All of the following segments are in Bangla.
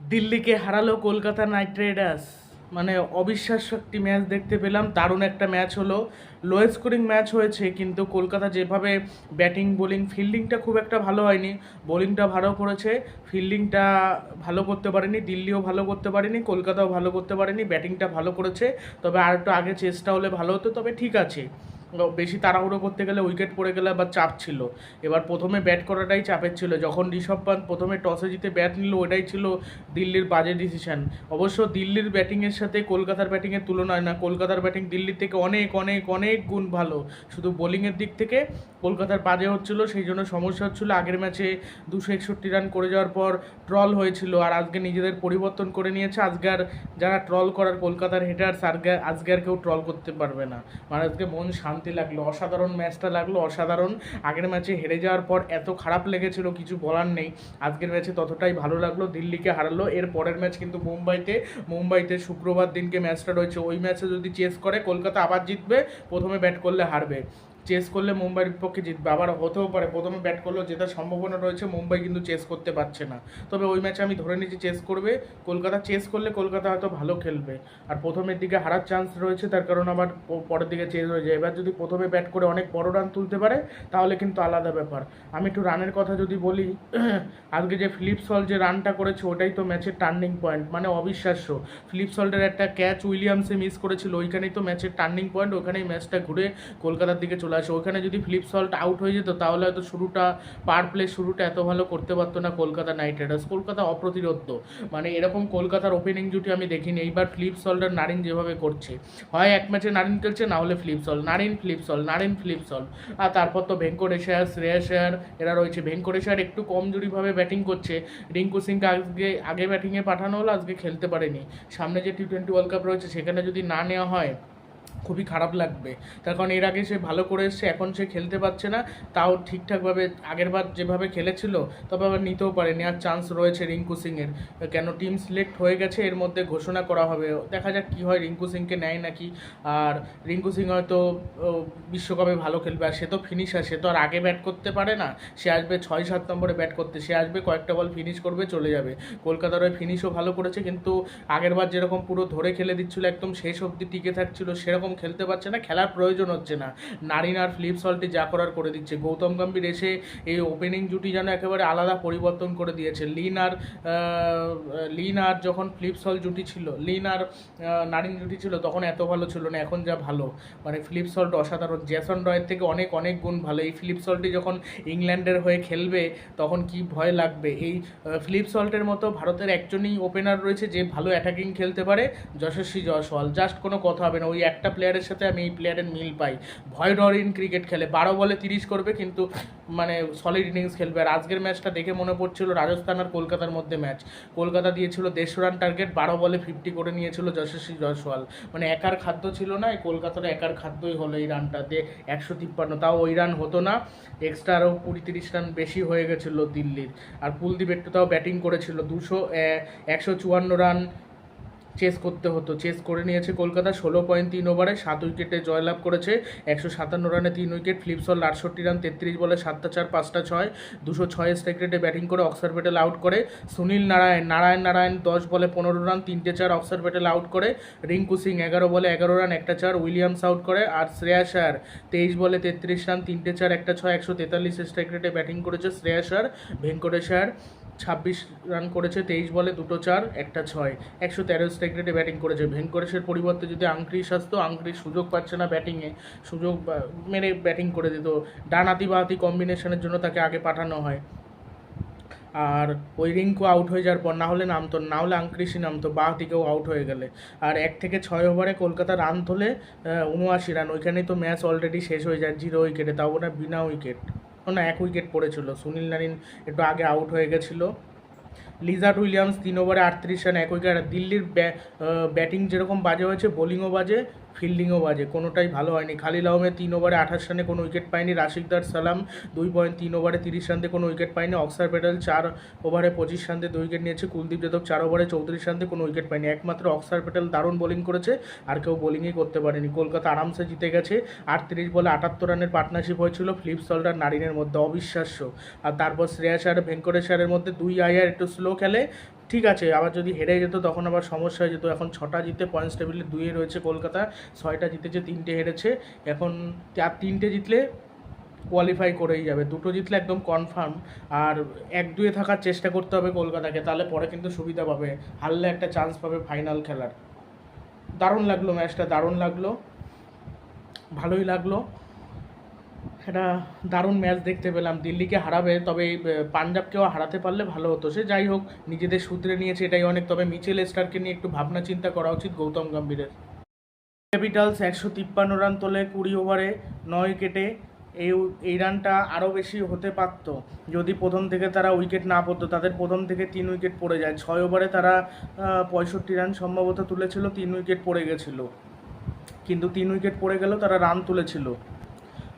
দিল্লিকে হারালো কলকাতা নাইট রাইডার্স। মানে অবিশ্বাস্য একটি ম্যাচ দেখতে পেলাম। দারুণ একটা ম্যাচ হলো। লো স্কোরিং ম্যাচ হয়েছে, কিন্তু কলকাতা যেভাবে ব্যাটিং, বোলিং, ফিল্ডিংটা খুব একটা ভালো হয়নি। বোলিংটা ভালো করেছে, ফিল্ডিংটা ভালো করতে পারেনি, দিল্লিও ভালো করতে পারেনি, কলকাতাও ভালো করতে পারেনি, ব্যাটিংটা ভালো করেছে। তবে আর একটু আগে চেষ্টা হলে ভালো হতো, তবে ঠিক আছে। বেশি তাড়াহুড়ো করতে গেলে উইকেট পড়ে গেলে বা চাপ ছিল। এবার প্রথমে ব্যাট করাটাই চাপের ছিল। যখন ঋষভ পান্ত প্রথমে টসে জিতে ব্যাট নিল, ওটাই ছিল দিল্লির বাজে ডিসিশন অবশ্য দিল্লির ব্যাটিংয়ের সাথে কলকাতার ব্যাটিংয়ের তুলনায় না, কলকাতার ব্যাটিং দিল্লির থেকে অনেক অনেক অনেক গুণ ভালো। শুধু বোলিংয়ের দিক থেকে কলকাতার বাজে হচ্ছিল, সেই জন্য সমস্যা হচ্ছিল আগের ম্যাচে দুশো একষট্টি রান করে যাওয়ার পর ট্রল হয়েছিল আর আজকে নিজেদের পরিবর্তন করে নিয়েছে। আজকে আর যারা ট্রল করার কলকাতার হেটার্স আজকে আজকে আর কেউ ট্রল করতে পারবে না। মানে আজকে মন শান্তি লাগল, অসাধারণ ম্যাচটা লাগল, অসাধারণ। আগের ম্যাচে হেরে যাওয়ার পর এত খারাপ লেগেছিল, কিছু বলার নেই। আজকের ম্যাচে ততটাই ভালো লাগল, দিল্লিকে হারালো। এর পরের ম্যাচ কিন্তু মুম্বাইতে মুম্বাইতে শুক্রবার দিনকে ম্যাচটা রয়েছে। ওই ম্যাচে যদি চেস করে, কলকাতা আবার জিতবে, প্রথমে ব্যাট করলে হারবে। চেস করলে মুম্বাইয়ের বিপক্ষে জিতবে আবার হতেও পারে। প্রথমে ব্যাট করলেও জেতার সম্ভাবনা রয়েছে, মুম্বাই কিন্তু চেস করতে পারছে না। তবে ওই ম্যাচে আমি ধরে নিচ্ছি চেস করবে। কলকাতা চেস করলে কলকাতা হয়তো ভালো খেলবে। আর প্রথমের দিকে হারার চান্স রয়েছে, তার কারণ আবার পরের দিকে চেঞ্জ হয়ে যায়। এবার যদি প্রথমে ব্যাট করে অনেক বড় রান তুলতে পারে, তাহলে কিন্তু আলাদা ব্যাপার। আমি একটু রানের কথা যদি বলি, আজকে যে ফিলিপ সল যে রানটা করেছে, ওটাই তো ম্যাচের টার্নিং পয়েন্ট মানে অবিশ্বাস্য। ফিলিপ সল্টের একটা ক্যাচ উইলিয়ামসে মিস করেছিল, ওইখানেই তো ম্যাচের টার্নিং পয়েন্ট ওখানেই ম্যাচটা ঘুরে কলকাতার দিকে চলে আসে ওখানে যদি ফিলিপ সল্ট আউট হয়ে যেত, তাহলে হয়তো শুরুটা পার প্লে শুরুটা এত ভালো করতে পারতো না কলকাতা নাইট রাইডার্স কলকাতা অপ্রতিরোধ্য। মানে এরকম কলকাতার ওপেনিং জুটি আমি দেখিনি। এইবার ফ্লিপ সল্ট নারিন যেভাবে করছে, হয় এক ম্যাচে নারিন খেলছে, না হলে Phil Salt Narine Phil Salt Narine Phil আর তারপর তো ভেঙ্কটেশ্বর, শ্রেয়াসার, এরা রয়েছে। ভেঙ্কটেশ্বর একটু কমজোরিভাবে ব্যাটিং করছে। রিঙ্কু সিংকে আজকে, আগে ব্যাটিংয়ে পাঠানো হলো, আজকে খেলতে পারেনি। সামনে যে টি টোয়েন্টি ওয়ার্ল্ড কাপ রয়েছে, সেখানে যদি না নেওয়া হয় খুবই খারাপ লাগবে। তার কারণ এর আগে সে ভালো করে এসছে, এখন সে খেলতে পারছে না। তাও ঠিকঠাকভাবে আগের বার যেভাবে খেলেছিল, তবে আবার নিতেও পারে নেওয়ার চান্স রয়েছে রিঙ্কু সিংয়ের। কেন টিম সিলেক্ট হয়ে গেছে, এর মধ্যে ঘোষণা করা হবে। দেখা যাক কী হয়, রিঙ্কু সিংকে নেয় নাকি? আর রিঙ্কু সিং হয়তো বিশ্বকাপে ভালো খেলবে। আর সে তো ফিনিশার সে তো আর আগে ব্যাট করতে পারে না। সে আসবে ছয়, সাত নম্বরে ব্যাট করতে। সে আসবে, কয়েকটা বল ফিনিশ করবে, চলে যাবে। কলকাতার ওই ফিনিশও ভালো করেছে, কিন্তু আগের বার যেরকম পুরো ধরে খেলে দিচ্ছিল, একদম শেষ অবধি টিকে থাকছিল, সেরকম খেলতে পারছে না, খেলার প্রয়োজন হচ্ছে না। নারিন আর ফ্লিপ সল্টে যা করার করে দিচ্ছে। গৌতম গম্ভীর এসে এই ওপেনিং জুটি যেন একেবারে আলাদা পরিবর্তন করে দিয়েছে। লিন আর লিন আর যখন ফ্লিপ সল জুটি ছিল, লিন আর নারিন জুটি ছিল, তখন এত ভালো ছিল না, এখন যা ভালো। মানে ফিলিপ সল্ট অসাধারণ। জ্যাসন রয়ের থেকে অনেক অনেক গুণ ভালো। এই ফিলিপ সল্টই যখন ইংল্যান্ডের হয়ে খেলবে, তখন কি ভয় লাগবে? এই ফিলিপ সল্টের মতো ভারতের একজনই ওপেনার রয়েছে যে ভালো অ্যাটাকিং খেলতে পারে, যশস্বী জয়সওয়াল। জাস্ট কোনো কথা হবে না। ওই একটা প্লেয়ারের সাথে আমি এই প্লেয়ারের মিল পাই। ভয় ডর ইন ক্রিকেট খেলে। বারো বলে তিরিশ করবে কিন্তু মানে সলিড ইনিংস খেলবে। আর আজকের ম্যাচটা দেখে মনে পড়ছিল রাজস্থান আর কলকাতার মধ্যে ম্যাচ কলকাতা দিয়েছিল দেড়শো রান টার্গেট বারো বলে ফিফটি করে নিয়েছিল যশস্বী জয়সওয়াল। মানে একার খাদ্য ছিল না কলকাতার একার খাদ্যই হলো এই রানটা দিয়ে একশো তিপ্পান্ন। তাও ওই রান হতো না। এক্সট্রা আরও কুড়ি তিরিশ রান বেশি হয়ে গেছিল দিল্লির। আর কুলদীপ একটু তাও ব্যাটিং করেছিল। দুশো একশো চুয়ান্ন রান চেস করতে হতো। চেস করে নিয়েছে কলকাতা, ষোলো পয়েন্ট তিন ওভারে সাত উইকেটে জয়লাভ করেছে। একশো সাতান্ন রানে তিন উইকেট ফ্লিপসল আটষট্টি রান তেত্রিশ বলে সাতটা চার, পাঁচটা ছয়। দুশো ছয় স্ট্রাইক রেটে ব্যাটিং করে অক্সার প্যাটেল আউট করে। সুনীল নারায়ণ নারায়ণ নারায়ণ দশ বলে পনেরো রান তিনটে চার অক্সার প্যাটেল আউট করে। রিঙ্কু সিং এগারো বলে এগারো রান একটা চার উইলিয়ামস আউট করে। আর শ্রেয়াস আয়ার তেইশ বলে তেত্রিশ রান তিনটে চার, একটা ছয়, একশো তেতাল্লিশ স্ট্রাইক রেটে ব্যাটিং করেছে শ্রেয়াস আয়ার ভেঙ্কটেশ আয়ার ছাব্বিশ রান করেছে, তেইশ বলে দুটো চার, একটা ছয়। একশো তেরো স্ট্রাইক রেটে ব্যাটিং করেছে ভেঙ্করেশের পরিবর্তে যদি আংক্রিস আসতো আংক্রিস সুযোগ পাচ্ছে না ব্যাটিংয়ে সুযোগ বা- মেরে ব্যাটিং করে দিত। ডানাতি বাহাতি কম্বিনেশনের জন্য তাকে আগে পাঠানো হয়। আর ওই রিঙ্কু আউট হয়ে যাওয়ার পর না হলে নামতো না হলে আংক্রিসই নামতো বাঁ আউট হয়ে গেলে। আর এক থেকে ছয় ওভারে কলকাতা রান তোলে উনআশি রান। ওইখানেই তো ম্যাচ অলরেডি শেষ হয়ে যায় জিরো উইকেটে তাও না বিনা উইকেট না এক উইকেট পড়েছিল। সুনীল নারিন একটু আগে আউট হয়ে গেছিল। লিজার্ট উইলিয়ামস তিন ওভারে আটত্রিশ রান এক উইকেট দিল্লির ব্যাটিং যেরকম বাজে হয়েছে বোলিংও বাজে। ফিল্ডিংও বাজে, কোনোটাই ভালো হয়নি। খালিল আহমেদ তিন ওভারে আঠাশ রানে কোনো উইকেট পায়নি রাশিকদার সালাম, দুই পয়েন্ট তিন ওভারে তিরিশ রানতে কোনো উইকেট পায়নি। অক্সার প্যাটেল চার ওভারে পঁচিশ রানতে দুই উইকেট নিয়েছে, কুলদীপ যাদব চার ওভারে চৌত্রিশ রানতে কোনো উইকেট পায়নি। একমাত্র অক্সার প্যাটেল দারুণ বোলিং করেছে, আর কেউ বোলিংই করতে পারেনি। কলকাতা আরামসে জিতে গেছে, আটত্রিশ বলে আটাত্তর রানের পার্টনারশিপ হয়েছিল ফ্লিপ সল্টার নারিনের মধ্যে, অবিশ্বাস্য। আর তারপর শ্রেয়াস আর ভেঙ্কটেশ্বরের মধ্যে দুই আয়ার একটু স্লো খেলে ঠিক আছে, আবার যদি হেরে যেত তখন আবার সমস্যা হয়ে যেত। এখন ছটা জিতে পয়েন্টস টেবিলে দুয়ে রয়েছে কলকাতা, ছয়টা জিতেছে, তিনটে হেরেছে। এখন আর তিনটে জিতলে কোয়ালিফাই করেই যাবে। দুটো জিতলে একদম কনফার্ম আর এক, দুয়ে থাকার চেষ্টা করতে হবে কলকাতাকে, তাহলে পরে কিন্তু সুবিধা পাবে। হারলে একটা চান্স পাবে ফাইনাল খেলার। দারুণ লাগল ম্যাচটা দারুণ লাগল। ভালোই লাগল। একটা দারুণ ম্যাচ দেখতে পেলাম। দিল্লিকে হারাবে, তবে পাঞ্জাবকেও হারাতে পারলে ভালো হতো। সে যাই হোক, নিজেদের সূত্রে নিয়েছে এটাই অনেক। তবে মিচেল স্টারকে নিয়ে একটু ভাবনা চিন্তা করা উচিত গৌতম গম্ভীরের। ক্যাপিটালস একশো তিপ্পান্ন রান তোলে কুড়ি ওভারে নয় উইকেটে। এই এই রানটা আরও বেশি হতে পারতো। যদি প্রথম থেকে তারা উইকেট না পড়তো, তাদের প্রথম থেকে তিন উইকেট পড়ে যায়। ছয় ওভারে তারা পঁয়ষট্টি রান সম্ভবত তুলেছিল, তিন উইকেট পড়ে গেছিল। কিন্তু তিন উইকেট পড়ে গেলেও তারা রান তুলেছিল।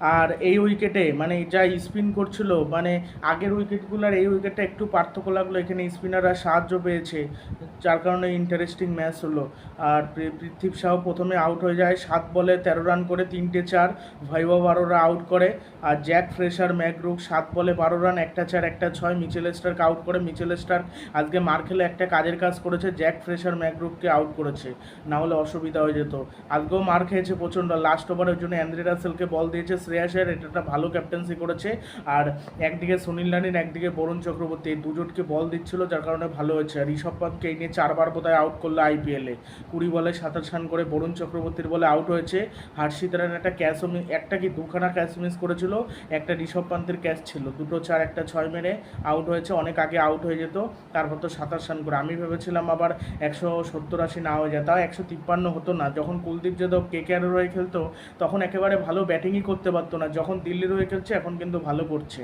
আর এই উইকেটে মানে যা স্পিন করছিল মানে আগের উইকেটগুলো আর এই উইকেটটা একটু পার্থক্য লাগল, এখানে স্পিনাররা সাহায্য পেয়েছে, যার কারণে ইন্টারেস্টিং ম্যাচ হলো। আর পৃথ্বী শাহ প্রথমে আউট হয়ে যায়, সাত বলে তেরো রান করে, তিনটে চার ভৈভব আরোরা আউট করে। আর জ্যাক ফ্রেশার ম্যাকরুক সাত বলে বারো রান একটা চার, একটা ছয় মিচেল স্টারকে আউট করে। মিচেল স্টার আজকে মার খেলে একটা কাজের কাজ করেছে জ্যাক ফ্রেশার ম্যাকরুককে আউট করেছে। না হলে অসুবিধা হয়ে যেত। আজকেও মার খেয়েছে প্রচণ্ড। লাস্ট ওভারের জন্য অ্যান্দ্রে রাসেলকে বল দিয়েছে শ্রেয়াসের, এটা একটা ভালো ক্যাপ্টেন্সি করেছে। আর একদিকে সুনীল রানির একদিকে বরুণ চক্রবর্তী, এই দুজনকে বল দিচ্ছিল, যার কারণে ভালো হয়েছে। আর ঋষভ পান্তকে এই নিয়ে চারবার বোধহয় আউট করল আইপিএলে কুড়ি বলে সাতাশ রান করে বরুণ চক্রবর্তীর বলে আউট হয়েছে। হার্ষিত রান একটা ক্যাচও একটা কি দুখানা ক্যাচ মিস করেছিল, একটা ঋষভ পান্তের ক্যাচ ছিল। দুটো চার, একটা ছয় মেরে আউট হয়েছে, অনেক আগে আউট হয়ে যেত, তারপর তো সাতাশ রান করে। আমি ভেবেছিলাম আবার একশো সত্তর আশি না হয়ে যায়, তাও একশো তিপ্পান্ন হতো না। যখন কুলদীপ যাদব কে আরের হয়ে খেলতো, তখন একেবারে ভালো ব্যাটিংই করতে পারতো না। যখন দিল্লির হয়ে খেলছে, এখন কিন্তু ভালো করছে।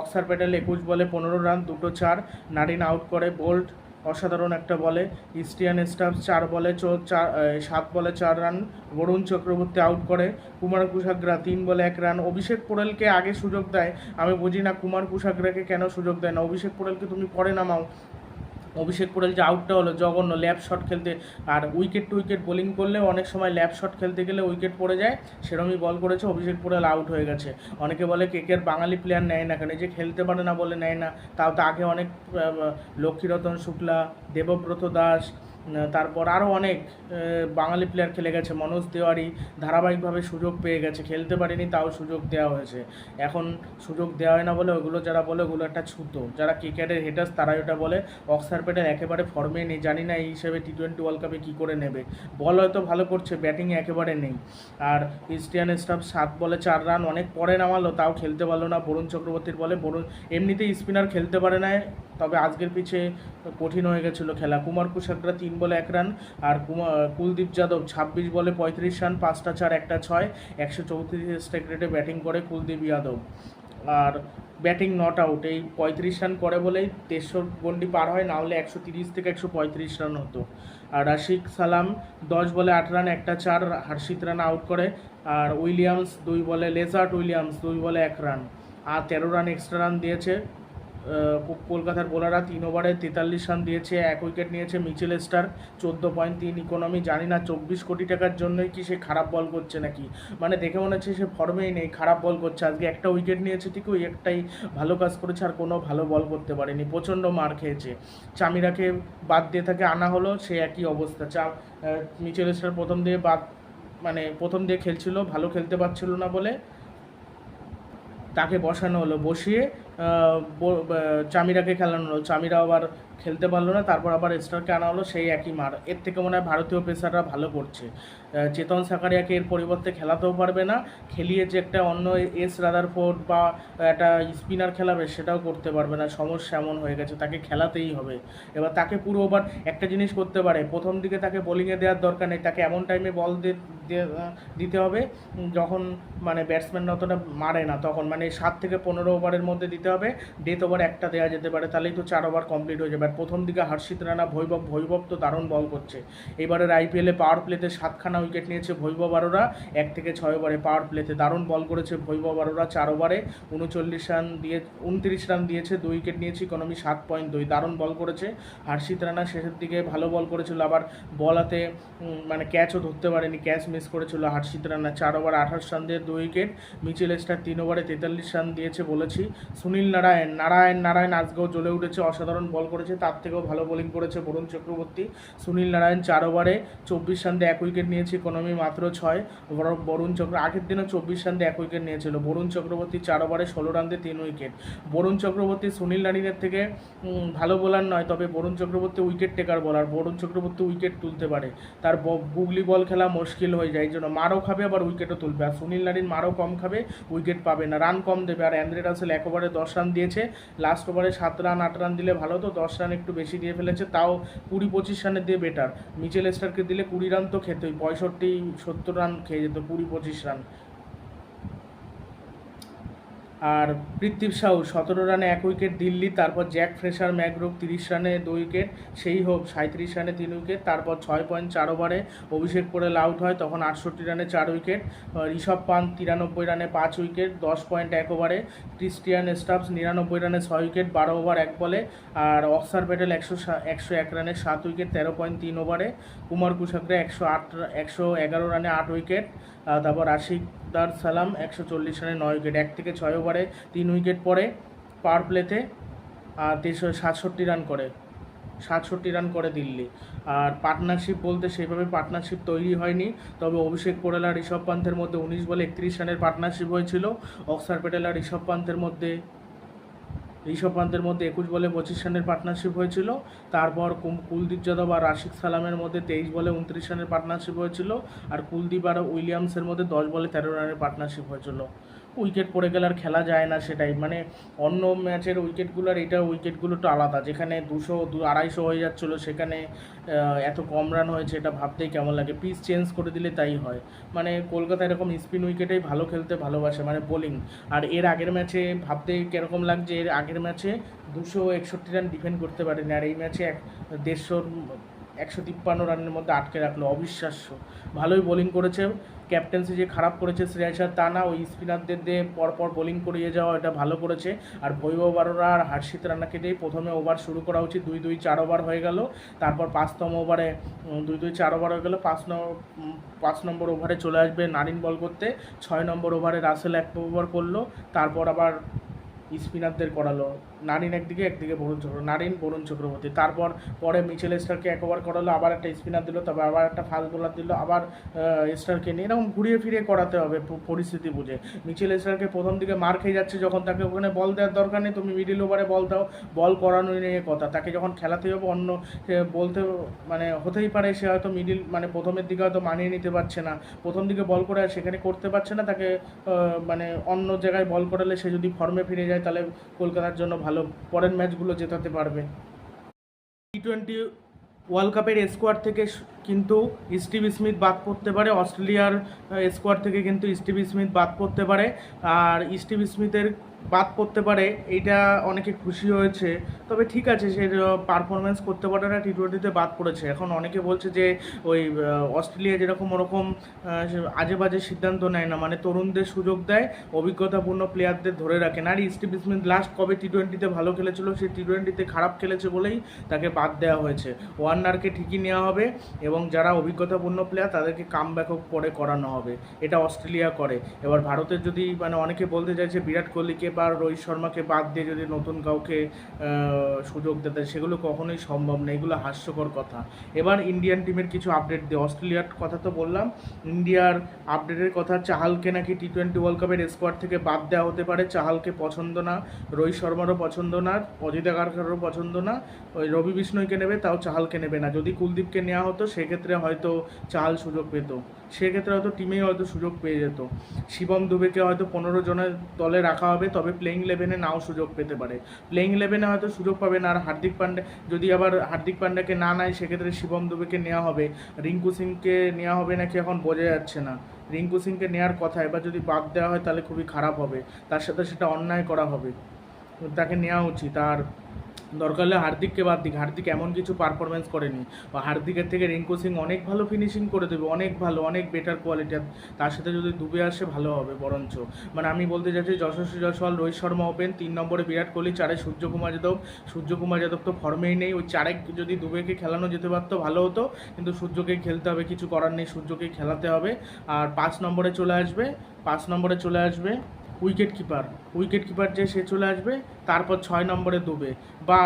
অক্সার প্যাটেল একুশ বলে পনেরো রান, দুটো চার। নারিন আউট করে বোল্ট অসাধারণ একটা বলে। ইস্টিয়ান স্টাফ চার বলে চার সাত বলে চার রান। বরুণ চক্রবর্তী আউট করে। কুমার কুশাগ্রা তিন বলে এক রান। অভিষেক পোড়েলকে আগে সুযোগ দেয়। আমি বুঝি না কুমার কুশাগ্রাকে কেন সুযোগ দেয় না। অভিষেক পোড়েলকে তুমি পরে নামাও। অভিষেক পোড়েল যে আউটটা হলো, জঘন্য ল্যাপ শট খেলতে। আর উইকেট টু উইকেট বোলিং করলে অনেক সময় ল্যাপ শট খেলতে গেলে উইকেট পড়ে যায় সেরমই বল করেছে, অভিষেক পোড়েল আউট হয়ে গেছে। অনেকে বলে কেকের বাঙালি প্লেয়ার নেয় না কেন? যে খেলতে পারে না বলে নেয় না, তাও তো আগে অনেক লক্ষ্মীরতন শুক্লা, দেবব্রত দাস তারপর আরও অনেক বাঙালি প্লেয়ার খেলে গেছে। মনোজ তিওয়ারি ধারাবাহিকভাবে সুযোগ পেয়ে গেছে। খেলতে পারেনি, তাও সুযোগ দেওয়া হয়েছে। এখন সুযোগ দেওয়া হয় না বলে ওগুলো যারা বলে, ওগুলো একটা ছুতো। যারা ক্রিকেটের হেটার্স তারাই ওটা বলে। অক্সার প্যাটেল একেবারে ফর্মে নেই, জানি না এই হিসেবে টি টোয়েন্টি ওয়ার্ল্ড কাপে কী করে নেবে। বল হয়তো ভালো করছে ব্যাটিংয়ে একেবারে নেই। আর ক্রিস্টিয়ান স্টাফ সাত বলে চার রান অনেক পরে নামালো, তাও খেলতে পারল না। বরুণ চক্রবর্তীর বলে, বরুণ, এমনিতেই স্পিনার খেলতে পারে না তবে আজকের পিছে কঠিন হয়ে গেছিল খেলা। কুমার কুশাগ্রা তিন বলে এক রান, আর কুমার কুলদীপ যাদব ছাব্বিশ বলে পঁয়ত্রিশ রান, পাঁচটা চার, একটা ছয়, একশো চৌত্রিশ স্ট্রাইক রেটে ব্যাটিং করে কুলদীপ যাদব। আর ব্যাটিং নট আউট, এই পঁয়ত্রিশ রান করে বলেই দেড়শো গন্ডি পার হয়, না হলে একশো তিরিশ থেকে একশো পঁয়ত্রিশ রান হতো। আর রাশিক সালাম দশ বলে আট রান, একটা চার, হার্ষিত রান আউট করে। আর উইলিয়ামস দুই বলে লেজার্ট উইলিয়ামস দুই বলে এক রান। আর তেরো রান এক্সট্রা রান দিয়েছে কলকাতার বোলাররা তিন ওভারে তেতাল্লিশ রান দিয়েছে, এক উইকেট নিয়েছে মিচেল স্টার, চোদ্দ পয়েন্ট তিন ইকোনমি জানি না চব্বিশ কোটি টাকার জন্যই কি সে খারাপ বল করছে নাকি। মানে দেখে মনে হচ্ছে সে ফর্মেই নেই, খারাপ বল করছে। আজকে একটা উইকেট নিয়েছে ঠিক ওই একটাই ভালো কাজ করেছে আর কোনো ভালো বল করতে পারেনি, প্রচণ্ড মার খেয়েছে। চামিরাকে বাদ দিয়ে তাকে আনা হলো, সে একই অবস্থা। চা মিচেল স্টার প্রথম দিয়ে বাদ মানে প্রথম দিয়ে খেলছিল, ভালো খেলতে পারছিল না বলে তাকে বসানো হলো। বসিয়ে চামিরাকে খেলানো হলো। চামিরা আবার খেলতে পারল না, তারপর আবার স্টারকে আনা হলো, সেই একই মার। এর থেকে মনে হয় ভারতীয় পেসাররা ভালো করছে। চেতন সাকারিয়াকে এর পরিবর্তে খেলাতেও পারবে না। খেলিয়ে যে একটা অন্য এস রাদার রাদারফোর্ড বা একটা স্পিনার খেলাবে, সেটাও করতে পারবে না। সমস্যা এমন হয়ে গেছে, তাকে খেলাতেই হবে। এবার তাকে পুরো ওভার একটা জিনিস করতে পারে, প্রথম দিকে তাকে বোলিংয়ে দেওয়ার দরকার নেই, তাকে এমন টাইমে বল দিতে হবে, যখন মানে ব্যাটসম্যান অতটা মারে না, তখন মানে সাত থেকে পনেরো ওভারের মধ্যে দিতে হবে। ডেথ ওভার একটা দেওয়া যেতে পারে, তাহলেই তো চার ওভার কমপ্লিট হয়ে যাবে। আর প্রথম দিকে হর্ষিত রানা, ভৈভব ভৈভব তো দারুণ বল করছে। এবারের আইপিএলে পাওয়ার প্লেতে সাতখানা উইকেট নিয়েছে ভৈভব আরোরা। এক থেকে ছয় ওভারে পাওয়ার প্লেতে দারুণ বল করেছে ভৈভব আরোরা চার ওভারে উনচল্লিশ রান দিয়ে, উনত্রিশ রান দিয়েছে, দুই উইকেট নিয়েছে ইকোনমি সাত পয়েন্ট দুই। দারুণ বল করেছে। হর্ষিত রানা শেষের দিকে ভালো বল করেছিল, আবার বলাতে মানে ক্যাচও ধরতে পারেনি ক্যাচ মিস করেছিল হর্ষিত রানা। চার ওভার আঠাশ রান দিয়ে দুই উইকেট মিচেল স্টার তিন ওভারে তেতাল্লিশ রান দিয়েছে বলেছি। সুনীল সুনীল নারায়ণ। নারায়ণ নারায়ণ আজকেও জ্বলে উঠেছে, অসাধারণ বল করেছে, তার থেকেও ভালো বোলিং করেছে বরুণ চক্রবর্তী। সুনীল নারায়ণ চার ওভারে চব্বিশ রান দিয়ে এক উইকেট নিয়েছে ইকোনমি মাত্র ছয়। বরং বরুণ চক্র, আগের দিনও চব্বিশ রান দিয়ে এক উইকেট নিয়েছিল। বরুণ চক্রবর্তী চার ওভারে ষোলো রান দিয়ে তিন উইকেট বরুণ চক্রবর্তী সুনীল নারিনের থেকে ভালো বোলার নয়, তবে বরুণ চক্রবর্তী উইকেট টেকার বলার বরুণ চক্রবর্তী উইকেট তুলতে পারে। তার বুগলি বল খেলা মুশকিল হয়ে যায়, এই জন্য মারও খাবে, আবার উইকেটও তুলবে। আর সুনীল নারিন মারও কম খাবে উইকেট পাবে না রান কম দেবে। আর অ্যান্দ্রে রাসেল এক ওভারে দশ রান দিয়েছে। লাস্ট ওভারে সাত রান আট রান দিলে ভালো তো, দশ রান একটু বেশি দিয়ে ফেলেছে, তাও কুড়ি পঁচিশ রানের দিয়ে বেটার মিচেল স্টারকে দিলে কুড়ি রান তো খেতোই, পঁয়ষট্টি, সত্তর রান খেয়ে যেত, কুড়ি পঁচিশ রান আর পৃথ্বী সাউ সতেরো রানে এক উইকেট, দিল্লি, তারপর জ্যাক ফ্রেশার ম্যাকগ্রোভ তিরিশ রানে দুই উইকেট, সেই হোক সাঁত্রিশ রানে তিন উইকেট, তারপর ছয় পয়েন্ট চার ওভারে অভিষেক পড়ে আউট হয়, তখন আটষট্টি রানে চার উইকেট ঋষভ পান্ত তিরানব্বই রানে পাঁচ উইকেট, দশ পয়েন্ট এক ওভারে, ক্রিস্টিয়ান স্টাফস নিরানব্বই রানে ছয় উইকেট, বারো ওভার এক বলে, আর অক্সার প্যাটেল একশো একশো এক রানে সাত উইকেট, তেরো পয়েন্ট তিন ওভারে, কুমার কুশাকরে একশো আট, একশো এগারো রানে আট উইকেট তারপর আশিকদার সালাম একশো চল্লিশ রানে নয় উইকেট, এক থেকে ছয় ওভারে তিন উইকেট পরে পার প্লেতে তিনশো সাতষট্টি রান করে, সাতষট্টি রান করে দিল্লি। আর পার্টনারশিপ বলতে সেইভাবে পার্টনারশিপ তৈরি হয়নি, তবে অভিষেক পোরেল আর ঋষভ পান্থের মধ্যে উনিশ বলে একত্রিশ রানের পার্টনারশিপ হয়েছিল। অক্সার প্যাটেল আর ঋষভ পান্থের মধ্যে ঋষভ পান্তের মধ্যে একুশ বলে পঁচিশ রানের পার্টনারশিপ হয়েছিল। তারপর কুলদীপ যাদব আর রাশিক সালামের মধ্যে তেইশ বলে উনত্রিশ রানের পার্টনারশিপ হয়েছিল। আর কুলদীপ আর উইলিয়ামসের মধ্যে দশ বলে তেরো রানের পার্টনারশিপ হয়েছিল। উইকেট পড়ে গেলে আর খেলা যায় না সেটাই। মানে অন্য ম্যাচের উইকেটগুলো আর এটা উইকেটগুলো একটু আলাদা। যেখানে দুশো, দু, আড়াইশো হয়ে যাচ্ছিল, সেখানে এত কম রান হয়েছে, এটা ভাবতেই কেমন লাগে। পিচ চেঞ্জ করে দিলে তাই হয়। মানে কলকাতা এরকম স্পিন উইকেটেই ভালো খেলতে ভালোবাসে মানে বোলিং আর এর আগের ম্যাচে ভাবতে কীরকম লাগছে, এর আগের ম্যাচে দুশো একষট্টি রান ডিফেন্ড করতে পারেনি। আর এই ম্যাচে এক দেড়শোর একশো তিপ্পান্ন রানের মধ্যে আটকে রাখল, অবিশ্বাস্য। ভালোই বোলিং করেছে। ক্যাপ্টেন্সি যে খারাপ করেছে শ্রেয়াসার তা না, ওই স্পিনারদের দিয়ে পরপর বোলিং করিয়ে যাওয়া, এটা ভালো করেছে। আর বৈভব বারোরা আর হার্ষিত রানাকে দিয়েই প্রথমে ওভার শুরু করা উচিত দুই দুই চার ওভার হয়ে গেল। তারপর পাঁচতম ওভারে দুই দুই চার ওভার হয়ে গেল। পাঁচ পাঁচ নম্বর ওভারে চলে আসবে নারিন বল করতে। ছয় নম্বর ওভারে রাসেল এক ওভার করল। তারপর আবার স্পিনারদের করালো। নারিন একদিকে একদিকে বরুণ চক্রবর্তী নারিন, বরুণ চক্রবর্তী। তারপর পরে মিচেল স্টারকে এক ওভার করালো, আবার একটা স্পিনার দিল, তবে আবার একটা ফাস্ট বোলার দিল, আবার স্টারকে নিয়ে। এরকম ঘুরিয়ে ফিরিয়ে করাতে হবে পরিস্থিতি বুঝে। মিচেল স্টারকে প্রথম দিকে মার খেয়ে যাচ্ছে যখন তাকে ওখানে বল দেওয়ার দরকার নেই, তুমি মিডিল ওভারে বল দাও। বল করানো নিয়ে কথা। তাকে যখন খেলাতে হবে, অন্য বলতে মানে হতেই পারে, সে হয়তো মিডিল মানে প্রথমের দিকে হয়তো মানিয়ে নিতে পারছে না। প্রথম দিকে বল করে সেখানে করতে পারছে না, তাকে মানে অন্য জায়গায় বল করালে সে যদি ফর্মে ফিরে যায়, তাহলে কলকাতার জন্য ভালো পরের ম্যাচগুলো জেতাতে পারবে। টি টোয়েন্টি ওয়ার্ল্ড কাপের স্কোয়াড থেকে কিন্তু স্টিভ স্মিথ বাদ পড়তে পারে। অস্ট্রেলিয়ার স্কোয়াড থেকে কিন্তু স্টিভ স্মিথ বাদ পড়তে পারে। আর স্টিভ স্মিথের বাদ পড়তে পারে, এইটা অনেকে খুশি হয়েছে। তবে ঠিক আছে, সে পারফরমেন্স করতে পারে না টি টোয়েন্টিতে বাদ পড়েছে। এখন অনেকে বলছে যে, ওই অস্ট্রেলিয়া যেরকম ওরকম আজে বাজে সিদ্ধান্ত নেয় না। মানে তরুণদের সুযোগ দেয়, অভিজ্ঞতাপূর্ণ প্লেয়ারদের ধরে রাখে। না আর স্টিভ স্মিথ লাস্ট কবে টি টোয়েন্টিতে ভালো খেলেছিল, সে টি টোয়েন্টিতে খারাপ খেলেছে বলেই তাকে বাদ দেওয়া হয়েছে। ওয়ার্নারকে ঠিকই নেওয়া হবে এবং যারা অভিজ্ঞতাপূর্ণ প্লেয়ার তাদেরকে কাম ব্যাকও পরে করানো হবে। এটা অস্ট্রেলিয়া করে। এবার ভারতের যদি মানে অনেকে বলতে চাইছে, বিরাট কোহলিকে বা রোহিত শর্মাকে বাদ দিয়ে যদি নতুন কাউকে সুযোগ দিতে সেগুলো কখনোই সম্ভব না। এগুলো হাস্যকর কথা। এবার ইন্ডিয়ান টিমের কিছু আপডেট দিয়ে, অস্ট্রেলিয়ার কথা তো বললাম, ইন্ডিয়ার আপডেটের কথা চাহালকে নাকি টি টোয়েন্টি ওয়ার্ল্ড কাপের স্কোয়াড থেকে বাদ দেওয়া হতে পারে। চাহালকে পছন্দ না, রোহিত শর্মারও পছন্দ না, অজিত আগারকারও পছন্দ না, ওই রবি বিষ্ণুইকে নেবে, তাও চাহালকে নেবে না। যদি কুলদীপকে নেওয়া হতো, সেক্ষেত্রে হয়তো চাহাল সুযোগ পেত। সেক্ষেত্রে হয়তো টিমেই হয়তো সুযোগ পেয়ে যেত। শিবম দুবেকে হয়তো পনেরো জনের দলে রাখা হবে, তবে প্লেইং ইলেভেনে নাও সুযোগ পেতে পারে। প্লেইং ইলেভেনে হয়তো সুযোগ পাবে না আর হার্দিক পান্ডে, যদি আবার হার্দিক পান্ডেকে না নেয়, সেক্ষেত্রে শিবম দুবেকে নেওয়া হবে। রিঙ্কু সিংকে নেওয়া হবে নাকি এখন বোঝা যাচ্ছে না। রিঙ্কু সিংকে নেওয়ার কথা, এবার যদি বাদ দেওয়া হয় তাহলে খুবই খারাপ হবে। তার সাথে সেটা অন্যায় করা হবে। তাকে নেওয়া উচিত। আর দরকার হলে হার্দিককে বাদ দিক। হার্দিক এমন কিছু পারফরমেন্স করেনি। বা হার্দিকের থেকে রিঙ্কু সিং অনেক ভালো ফিনিশিং করে দেবে, অনেক ভালো, অনেক বেটার কোয়ালিটি তার সাথে যদি ডুবে আসে ভালো হবে বরঞ্চ। মানে আমি বলতে চাইছি যশস্বী জয়সওয়াল রোহিত শর্মা ওপেন তিন নম্বরে বিরাট কোহলি, চারে সূর্যকুমার যাদব। সূর্যকুমার যাদব তো ফর্মেই নেই, ওই চারে যদি দুবেকে খেলানো যেতে পারতো ভালো হতো, কিন্তু সূর্যকেই খেলতে হবে, কিছু করার নেই, সূর্যকে খেলাতে হবে। আর পাঁচ নম্বরে চলে আসবে, পাঁচ নম্বরে চলে আসবে উইকেট কিপার উইকেট কিপার যে সে চলে আসবে, তারপর ছয় নম্বরে দুবে। বা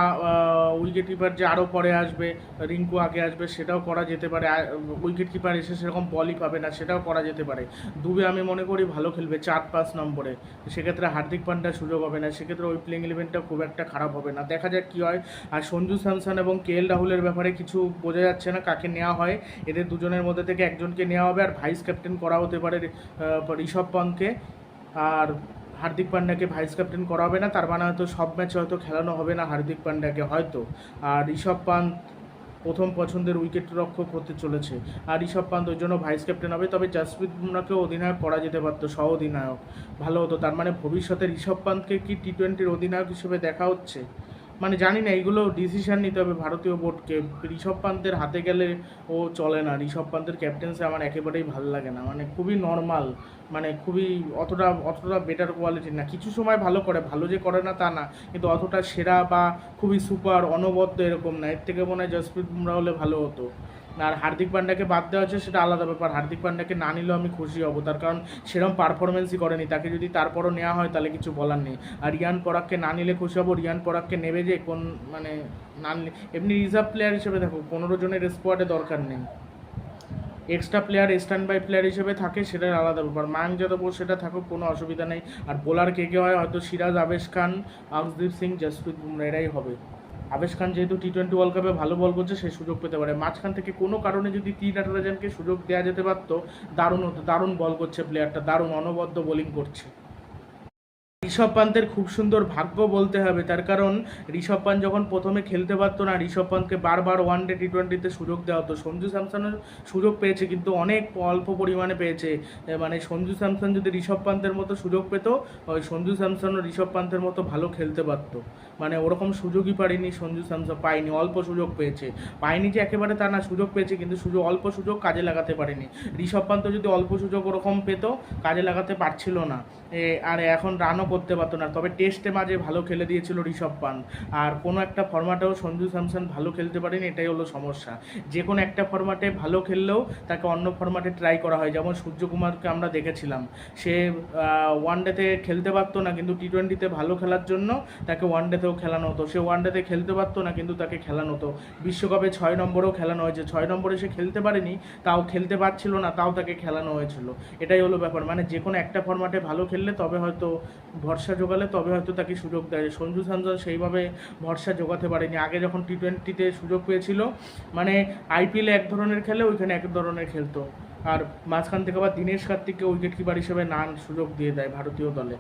উইকেট কিপার যে আরও পরে আসবে, রিঙ্কু আগে আসবে, সেটাও করা যেতে পারে। উইকেট কিপার এসে সেরকম বলই পাবে না, সেটাও করা যেতে পারে। দুবে আমি মনে করি ভালো খেলবে চার পাঁচ নম্বরে। সেক্ষেত্রে হার্দিক পান্ডার সুযোগ হবে না, সেক্ষেত্রে ওই প্লেইং ইলেভেনটা খুব একটা খারাপ হবে না। দেখা যাক কী হয়। আর সঞ্জু স্যামসন এবং কে এল রাহুলের ব্যাপারে কিছু বোঝা যাচ্ছে না, কাকে নেওয়া হয়। এদের দুজনের মধ্যে থেকে একজনকে নেওয়া হবে, আর ভাইস ক্যাপ্টেন করা হতে পারে ঋষভ পন্থকে। আর হার্দিক পান্ডাকে ভাইস ক্যাপ্টেন করা হবে না, তার মানে হয়তো সব ম্যাচে হয়তো খেলানো হবে না হার্দিক পান্ডাকে হয়তো। আর ঋষভ পান্ত প্রথম পছন্দের উইকেট রক্ষক হতে চলেছে। আর ঋষভ পান্ত ওই জন্য ভাইস ক্যাপ্টেন হবে, তবে জাসপ্রীত বুমরাকেও অধিনায়ক করা যেতে পারতো, সহ অধিনায়ক। ভালো হতো, তার মানে ভবিষ্যতে ঋষভ পান্তকে কি টি টোয়েন্টির অধিনায়ক হিসেবে দেখা হচ্ছে? মানে জানি না, এইগুলো ডিসিশন নিতে হবে ভারতীয় বোর্ডকে ঋষভ পান্তের হাতে গেলে ও চলে না। ঋষভ পান্তের ক্যাপ্টেন্সি আমার একেবারেই ভালো লাগে না। মানে খুবই নর্মাল মানে খুবই অতটা অতটা বেটার কোয়ালিটির না। কিছু সময় ভালো করে, ভালো যে করে না তা না। কিন্তু অতটা সেরা বা খুবই সুপার অনবদ্য এরকম না। এর থেকে মনে হয় জসপ্রীত বুমরা হলে ভালো হতো। আর হার্দিক পান্ডাকে বাদ দেওয়া হচ্ছে সেটা আলাদা ব্যাপার। হার্দিক পান্ডাকে না নিলেও আমি খুশি হব, তার কারণ সেরকম পারফরমেন্সই করেনি। তাকে যদি তারপরও নেওয়া হয়, তাহলে কিছু বলার নেই। আর রিয়ান পরাগকে না নিলে খুশি হব, রিয়ান পরাগকে নেবে যে কোন মানে না নিলে এমনি রিজার্ভ প্লেয়ার হিসেবে দেখো, পনেরো জনের স্কোয়াডে দরকার নেই। Extra player stand by player হিসেবে থাকে সেটার আলাদা ব্যাপার। মায়াঙ্ক যাদব সেটা থাকুক, কোনো অসুবিধা নেই। আর বোলার কে কে হয়, হয়তো সিরাজ, আবেশ খান আকসদীপ সিং, জসপ্রীত বুমরা, এরাই হবে। আবেশ খান যেহেতু টি টোয়েন্টি ওয়ার্ল্ড কাপে ভালো বল করছে, সে সুযোগ পেতে পারে। মাঝখান থেকে কোনো কারণে যদি টি নাটরাজনকে সুযোগ দেওয়া যেতে পারতো, দারুণ হতো, দারুণ বল করছে প্লেয়ারটা দারুণ অনবদ্য বোলিং করছে। ঋষভ পান্তের খুব সুন্দর ভাগ্য বলতে হবে। তার কারণ ঋষভ পান্ত যখন প্রথমে খেলতে পারতো না, ঋষভ পান্তকে বারবার ওয়ান ডে টি টোয়েন্টিতে সুযোগ দেওয়া হতো। সঞ্জু স্যামসনের সুযোগ পেয়েছে, কিন্তু অনেক অল্প পরিমাণে পেয়েছে। মানে সঞ্জু স্যামসন যদি ঋষভ পান্তের মতো সুযোগ পেত, ওই সঞ্জু স্যামসন ও ঋষভ পান্তের মতো ভালো খেলতে পারতো। মানে ওরকম সুযোগই পারিনি সঞ্জু স্যামসন, পায়নি, অল্প সুযোগ পেয়েছে। পায়নি যে একেবারে তা না, সুযোগ পেয়েছে, কিন্তু সুযোগ অল্প সুযোগ কাজে লাগাতে পারেনি। ঋষভ পান্ত যদি অল্প সুযোগ ওরকম পেত, কাজে লাগাতে পারছিল না। আর এখন রানও করতে পারতো না। তবে টেস্টে মাঝে ভালো খেলে দিয়েছিল ঋষভ পান্ত। আর কোনো একটা ফরম্যাটেও সঞ্জু স্যামসন ভালো খেলতে পারেনি, এটাই হলো সমস্যা। যে কোনো একটা ফরম্যাটে ভালো খেললেও তাকে অন্য ফরম্যাটে ট্রাই করা হয়। যেমন সূর্যকুমারকে আমরা দেখেছিলাম। সে ওয়ান ডেতে খেলতে পারতো না, কিন্তু টি টোয়েন্টিতে ভালো খেলার জন্য তাকে ওয়ান ডেতেও খেলানো হতো। সে ওয়ান ডেতে খেলতে পারতো না, কিন্তু তাকে খেলানো হতো। বিশ্বকাপে ছয় নম্বরেও খেলানো হয়েছে। ছয় নম্বরে সে খেলতে পারেনি, তাও খেলতে পারছিল না, তাও তাকে খেলানো হয়েছিল। এটাই হলো ব্যাপার। মানে যে কোনো একটা ফরম্যাটে ভালো খেললে তবে হয়তো ভরসা জোগালে তবে হয়তো তাকে সুযোগ দেয়। সঞ্জু স্যামসন সেইভাবে ভরসা জোগাতে পারেনি। আগে যখন টি টোয়েন্টিতে সুযোগ পেয়েছিল মানে আইপিএলে এক ধরনের খেলে, ওইখানে এক ধরনের খেলতো। আর মাঝখান থেকে আবার দীনেশ কার্তিককে উইকেট কিপার হিসেবে নান সুযোগ দিয়ে দেয় ভারতীয় দলে।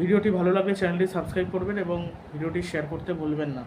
ভিডিওটি ভালো লাগলে চ্যানেলটি সাবস্ক্রাইব করবেন এবং ভিডিওটি শেয়ার করতে ভুলবেন না।